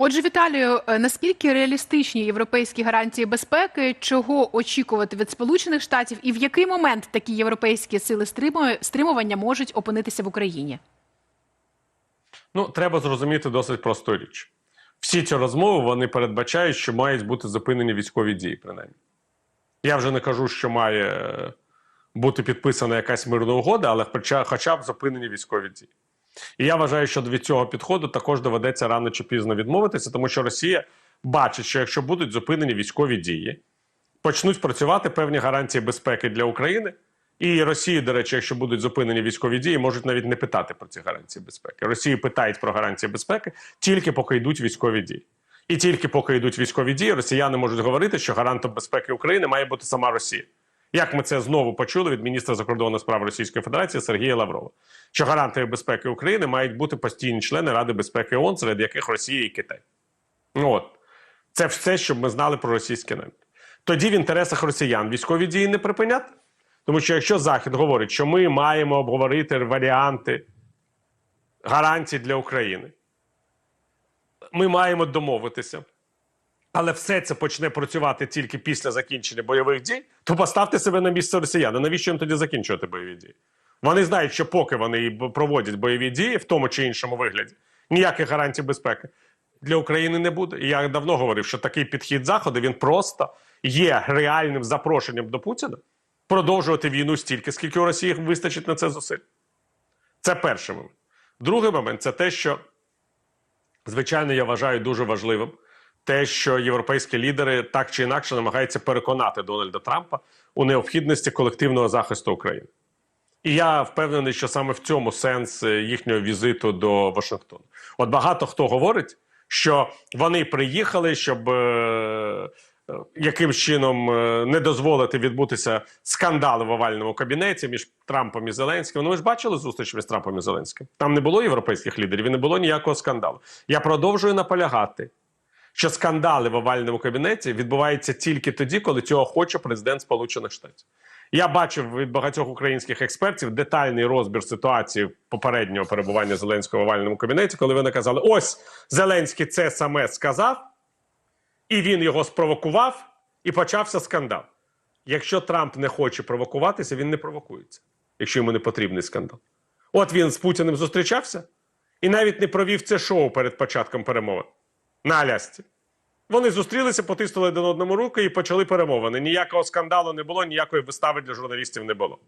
Отже, Віталію, е, наскільки реалістичні європейські гарантії безпеки, чого очікувати від Сполучених Штатів, і в який момент такі європейські сили стримування можуть опинитися в Україні? Ну, треба зрозуміти досить просту річ. Всі ці розмови вони передбачають, що мають бути зупинені військові дії, принаймні. Я вже не кажу, що має е, бути підписана якась мирна угода, але хоча, хоча б зупинені військові дії. І я вважаю, що від цього підходу також доведеться рано чи пізно відмовитися, тому що Росія бачить, що якщо будуть зупинені військові дії, почнуть працювати певні гарантії безпеки для України. І Росії, до речі, якщо будуть зупинені військові дії, можуть навіть не питати про ці гарантії безпеки. Росії питають про гарантії безпеки тільки поки йдуть військові дії. І тільки поки йдуть військові дії, росіяни можуть говорити, що гарантом безпеки України має бути сама Росія. Як ми це знову почули від міністра закордонних справ Російської Федерації Сергія Лаврова, що гарантами безпеки України мають бути постійні члени Ради безпеки ООН, серед яких Росія і Китай. От це все, щоб ми знали про російський намір. Тоді в інтересах росіян військові дії не припиняти. Тому що якщо Захід говорить, що ми маємо обговорити варіанти гарантій для України, ми маємо домовитися. Але все це почне працювати тільки після закінчення бойових дій, то поставте себе на місце росіян. Навіщо їм тоді закінчувати бойові дії? Вони знають, що поки вони проводять бойові дії в тому чи іншому вигляді, ніяких гарантій безпеки для України не буде. І я давно говорив, що такий підхід заходу він просто є реальним запрошенням до Путіна продовжувати війну стільки, скільки у Росії вистачить на це зусиль. Це перший момент. Другий момент це те, що, звичайно, я вважаю дуже важливим. Те, що європейські лідери так чи інакше намагаються переконати Дональда Трампа у необхідності колективного захисту України. І я впевнений, що саме в цьому сенс е, їхнього візиту до Вашингтону. От багато хто говорить, що вони приїхали, щоб е, е, якимсь чином е, не дозволити відбутися скандалу в овальному кабінеті між Трампом і Зеленським. Ну, ви ж бачили зустріч між Трампом і Зеленським? Там не було європейських лідерів і не було ніякого скандалу. Я продовжую наполягати. Що скандали в овальному кабінеті відбуваються тільки тоді, коли цього хоче президент Сполучених Штатів. Я бачив від багатьох українських експертів детальний розбір ситуації попереднього перебування Зеленського в овальному кабінеті, коли вони казали: ось Зеленський це саме сказав, і він його спровокував, і почався скандал. Якщо Трамп не хоче провокуватися, він не провокується, якщо йому не потрібний скандал. От він з Путіним зустрічався і навіть не провів це шоу перед початком перемовин на. Вони зустрілися, потиснули один одному руки і почали перемовини. Ніякого скандалу не було, ніякої вистави для журналістів не було.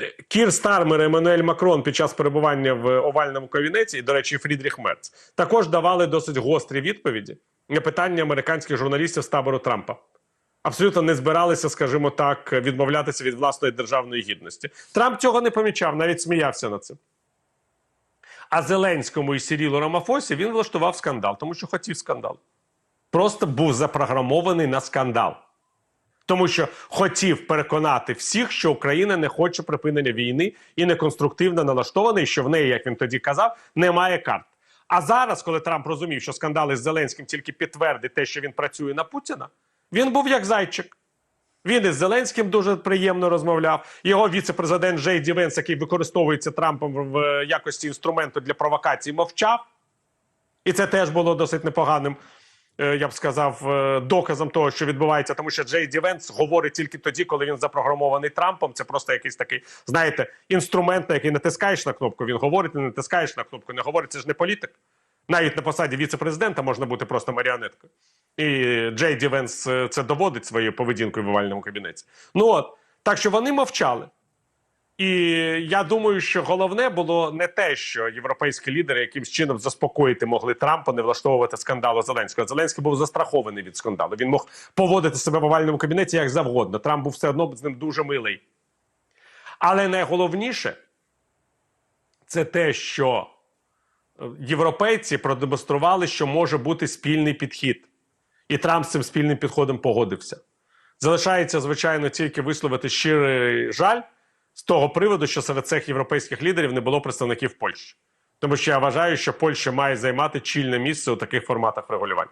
Е, Кір Стармер і Еммануель Макрон під час перебування в овальному кабінеті, і, до речі, Фрідріх Мерц, також давали досить гострі відповіді на питання американських журналістів з табору Трампа. Абсолютно не збиралися, скажімо так, відмовлятися від власної державної гідності. Трамп цього не помічав, навіть сміявся над цим. А Зеленському і Сірілу Рамафосі він влаштував скандал, тому що хотів скандал. Просто був запрограмований на скандал. Тому що хотів переконати всіх, що Україна не хоче припинення війни і не конструктивно налаштована, і що в неї, як він тоді казав, немає карт. А зараз, коли Трамп розумів, що скандали з Зеленським тільки підтвердить те, що він працює на Путіна, він був як зайчик. Він із Зеленським дуже приємно розмовляв. Його віце-президент Джей Ді Венс, який використовується Трампом в якості інструменту для провокації, мовчав. І це теж було досить непоганим, е, я б сказав, е, доказом того, що відбувається, тому що Джей Ді Венс говорить тільки тоді, коли він запрограмований Трампом. Це просто якийсь такий, знаєте, інструмент, на який натискаєш на кнопку. Він говорить, не натискаєш на кнопку, не говорить. Це ж не політик. Навіть на посаді віце-президента можна бути просто маріонеткою. І Джей Ді Венс е, це доводить своєю поведінкою в овальному кабінеті. Ну от так що вони мовчали. І я думаю, що головне було не те, що європейські лідери якимсь чином заспокоїти могли Трампа, не влаштовувати скандалу Зеленського. Зеленський був застрахований від скандалу. Він мог поводити себе в овальному кабінеті як завгодно. Трамп був все одно з ним дуже милий. Але найголовніше це те, що е, європейці продемонстрували, що може бути спільний підхід. І Трамп з цим спільним підходом погодився. Залишається, звичайно, тільки висловити щирий жаль з того приводу, що серед цих європейських лідерів не було представників Польщі. Тому що я вважаю, що Польща має займати чільне місце у таких форматах регулювання.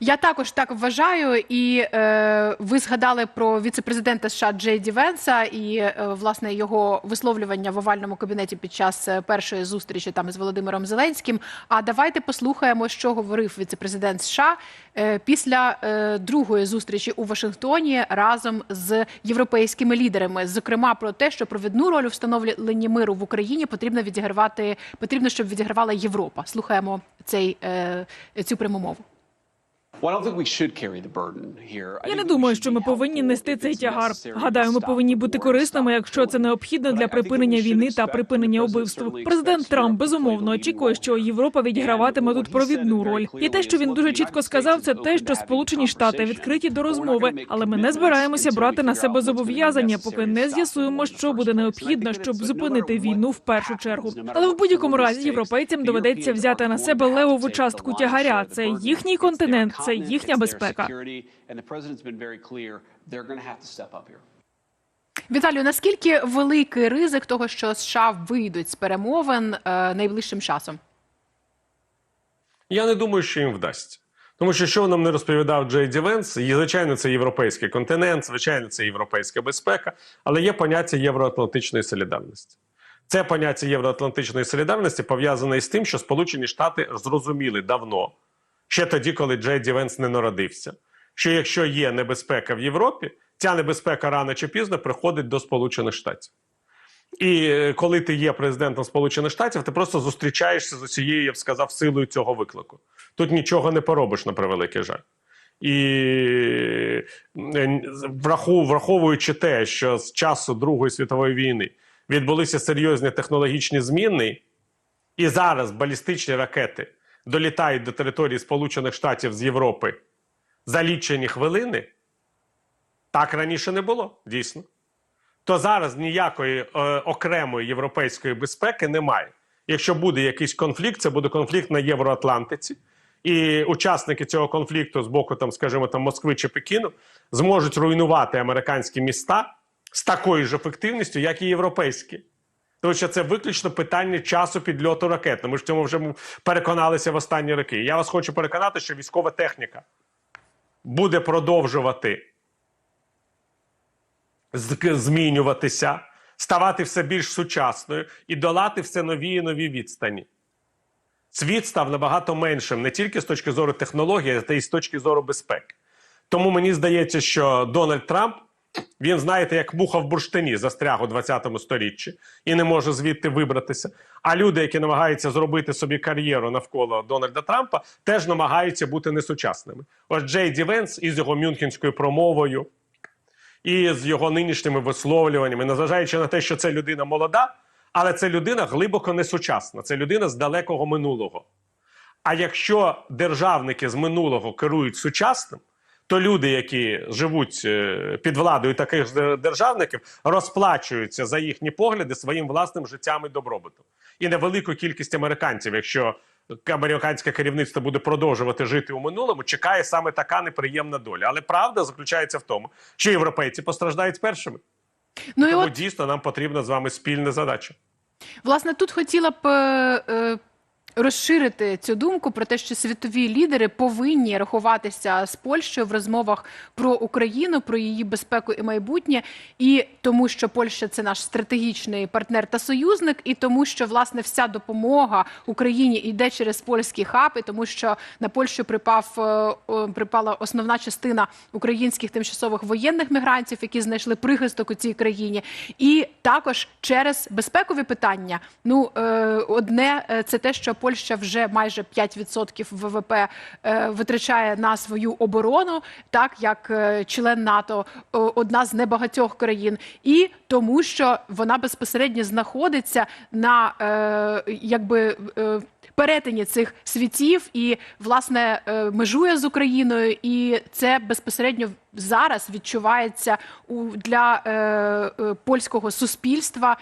Я також так вважаю, і е, ви згадали про віцепрезидента США Джей Ді Венса і е, власне його висловлювання в овальному кабінеті під час е, першої зустрічі там із Володимиром Зеленським. А давайте послухаємо, що говорив віцепрезидент США е, після е, другої зустрічі у Вашингтоні разом з європейськими лідерами. Зокрема, про те, що провідну роль у встановленні миру в Україні потрібно відігравати потрібно, щоб відігравала Європа. Слухаємо цей е, цю пряму мову. Я не думаю, що ми повинні нести цей тягар. Гадаю, ми повинні бути корисними, якщо це необхідно для припинення війни та припинення убивств. Президент Трамп безумовно очікує, що Європа відіграватиме тут провідну роль. І те, що він дуже чітко сказав, це те, що Сполучені Штати відкриті до розмови, але ми не збираємося брати на себе зобов'язання, поки не з'ясуємо, що буде необхідно, щоб зупинити війну в першу чергу. Але в будь-якому разі європейцям доведеться взяти на себе левову частку тягаря. Це їхній континент, це їхня безпека. Віталію, наскільки великий ризик того, що США вийдуть з перемовин е, найближчим часом? Я не думаю, що їм вдасться. Тому що що нам не розповідав Джей Ді Венс, і, звичайно, це європейський континент, звичайно, це європейська безпека, але є поняття євроатлантичної солідарності. Це поняття євроатлантичної солідарності пов'язане із тим, що Сполучені Штати зрозуміли давно, ще тоді, коли Джей Ді Венс не народився, що якщо є небезпека в Європі, ця небезпека рано чи пізно приходить до Сполучених Штатів. І е, коли ти є президентом Сполучених Штатів, ти просто зустрічаєшся з усією, я б сказав, силою цього виклику. Тут нічого не поробиш на превеликий жаль. І е, враховуючи те, що з часу Другої світової війни відбулися серйозні технологічні зміни, і зараз балістичні ракети долітають до території Сполучених Штатів з Європи за лічені хвилини, так раніше не було, дійсно то зараз ніякої е, окремої європейської безпеки немає. Якщо буде якийсь конфлікт, це буде конфлікт на Євроатлантиці, і учасники цього конфлікту з боку, там, скажімо, там Москви чи Пекіну зможуть руйнувати американські міста з такою ж ефективністю, як і європейські. Тому що це виключно питання часу підльоту ракет. Ми ж в цьому вже переконалися в останні роки. Я вас хочу переконати, що військова техніка буде продовжувати змінюватися, ставати все більш сучасною і долати все нові і нові відстані. Світ став набагато меншим не тільки з точки зору технології, а й з точки зору безпеки. Тому мені здається, що Дональд Трамп він, знаєте, як муха в бурштині застряг у 20-му сторіччі і не може звідти вибратися. А люди, які намагаються зробити собі кар'єру навколо Дональда Трампа, теж намагаються бути несучасними. Ось Джей Ді Венс із його мюнхенською промовою і з його нинішніми висловлюваннями, незважаючи на те, що це людина молода, але це людина глибоко несучасна, це людина з далекого минулого. А якщо державники з минулого керують сучасним, то люди, які живуть е, під владою таких державників, розплачуються за їхні погляди своїм власним життям і добробутом. І невелику кількість американців, якщо американське керівництво буде продовжувати жити у минулому, чекає саме така неприємна доля. Але правда заключається в тому, що європейці постраждають першими. Ну і Тому от дійсно нам потрібна з вами спільна задача. власне тут хотіла б е, е, розширити цю думку про те, що світові лідери повинні рахуватися з Польщею в розмовах про Україну, про її безпеку і майбутнє, і тому, що Польща це наш стратегічний партнер та союзник, і тому, що власне вся допомога Україні йде через польський хаб, і тому, що на Польщу припав е, припала основна частина українських тимчасових воєнних мігрантів, які знайшли прихисток у цій країні, і також через безпекові питання. Ну е, одне е, це те, що Польща вже майже 5% ВВП е, витрачає на свою оборону, так як е, член НАТО, одна з небагатьох країн, і тому, що вона безпосередньо знаходиться на е, якби. Е, Перетині цих світів і власне е, межує з Україною, і це безпосередньо зараз відчувається для е, е, польського суспільства, е,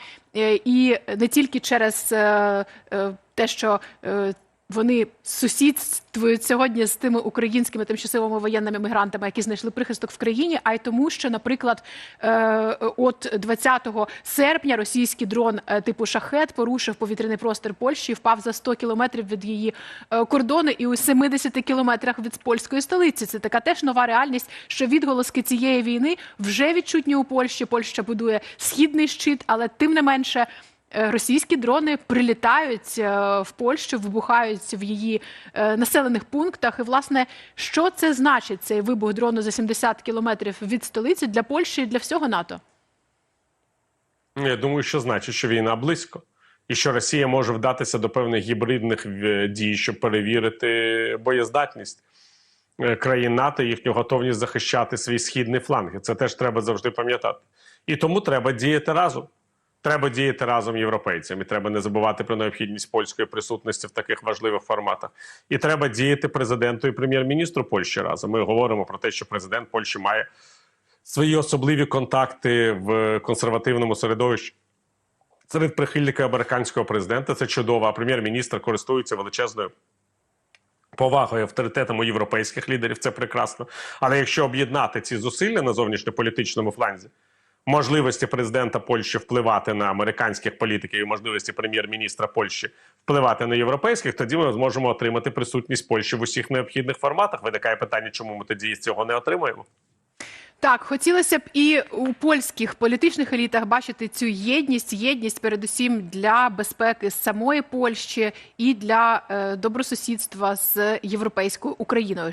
і не тільки через е, е, те, що е, вони сусідствують сьогодні з тими українськими тимчасовими воєнними мігрантами, які знайшли прихисток в країні, а й тому, що, наприклад, е, от 20 серпня російський дрон е, типу шахет порушив повітряний простір Польщі, впав за 100 кілометрів від її е, кордону і у 70 кілометрах від польської столиці. Це така теж нова реальність, що відголоски цієї війни вже відчутні у Польщі. Польща будує східний щит, але тим не менше. Е, Російські дрони прилітають е, в Польщу, вибухають в її е, населених пунктах. І власне, що це значить цей вибух дрону за 70 кілометрів від столиці для Польщі і для всього НАТО? Я думаю, що значить, що війна близько, і що Росія може вдатися до певних гібридних дій, щоб перевірити боєздатність країн НАТО, їхню готовність захищати свій східний фланг. Це теж треба завжди пам'ятати. І тому треба діяти разом. Треба діяти разом європейцям, і треба не забувати про необхідність польської присутності в таких важливих форматах. І треба діяти президенту і прем'єр-міністру Польщі разом. Ми говоримо про те, що президент Польщі має свої особливі контакти в консервативному середовищі. Серед прихильників американського президента це чудово, а прем'єр-міністр користується величезною повагою, авторитетом у європейських лідерів. Це прекрасно. Але якщо об'єднати ці зусилля на зовнішньополітичному фланзі, можливості президента Польщі впливати на американських політиків і можливості прем'єр-міністра Польщі впливати на європейських, тоді ми зможемо отримати присутність Польщі в усіх необхідних форматах. Виникає питання, чому ми тоді цього не отримаємо. Так, хотілося б і у польських політичних елітах бачити цю єдність, єдність передусім для безпеки самої Польщі і для е, добросусідства з європейською Україною.